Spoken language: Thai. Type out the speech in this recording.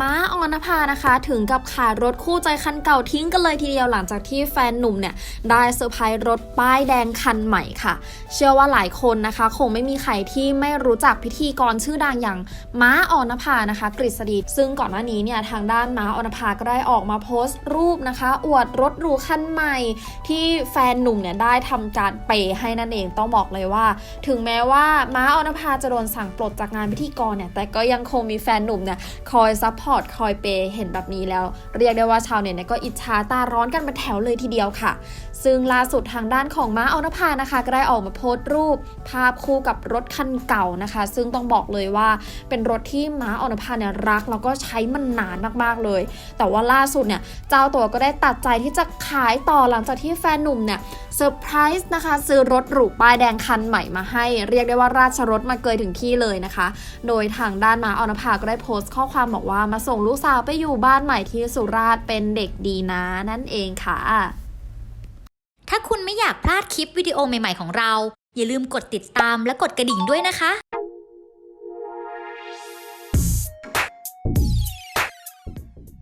ม้าออนภานะคะ ถึงกับขายรถคู่ใจคันเก่าทิ้งกันเลยทีเดียวหลังจากที่แฟนหนุ่มเนี่ย ได้เซอร์ไพรส์รถป้ายแดงคันใหม่ค่ะ เชื่อว่าหลายคนนะคะ คงไม่มีใครที่ไม่รู้จักพิธีกรชื่อดังอย่างม้าออนภานะคะ กฤษฎีซึ่งก่อนหน้านี้เนี่ยทางด้านม้าออนภาก็ได้ออกมาโพสต์รูปนะคะ อวดรถหรูคันใหม่ ที่แฟนหนุ่มเนี่ยได้ทำการเปให้นั่นเองต้องบอกเลยว่า ถึงแม้ว่าม้าออนภาจะโดนสั่งปลดจากงานพิธีกรเนี่ยแต่ก็ยังคงมีแฟนหนุ่มเนี่ยคอยซัพพอร์ตคอยเปย์เห็นแบบนี้แล้ว เรียกได้ว่าชาวเน็ตก็อิจฉาตาร้อนกันเป็นแถวเลยทีเดียวค่ะ ซึ่งล่าสุดทางด้านของม้าออนภานะคะ ก็ได้ออกมาโพสต์รูป ภาพคู่กับรถคันเก่านะคะ ซึ่งต้องบอกเลยว่าเป็นรถที่ม้าออนภาเนี่ยรักแล้วก็ใช้มันนานมากๆเลย แต่ว่าล่าสุดเนี่ยเจ้าตัวก็ได้ตัดใจที่จะขายต่อหลังจากที่แฟนหนุ่มเนี่ยเซอร์ไพรส์นะคะซื้อรถหรูป้ายแดงคันใหม่มาให้ เรียกได้ว่าราชรถมาเกยถึงที่เลยนะคะ โดยทางด้านม้าออนภาก็ได้โพสต์ข้อความบอกว่ามาส่งลูกสาวไปอยู่บ้านใหม่ที่สุราษฎร์เป็นเด็กดีนะนั่นเองค่ะ ถ้าคุณไม่อยากพลาดคลิปวิดีโอใหม่ๆของเรา อย่าลืมกดติดตามและกดกระดิ่งด้วยนะคะ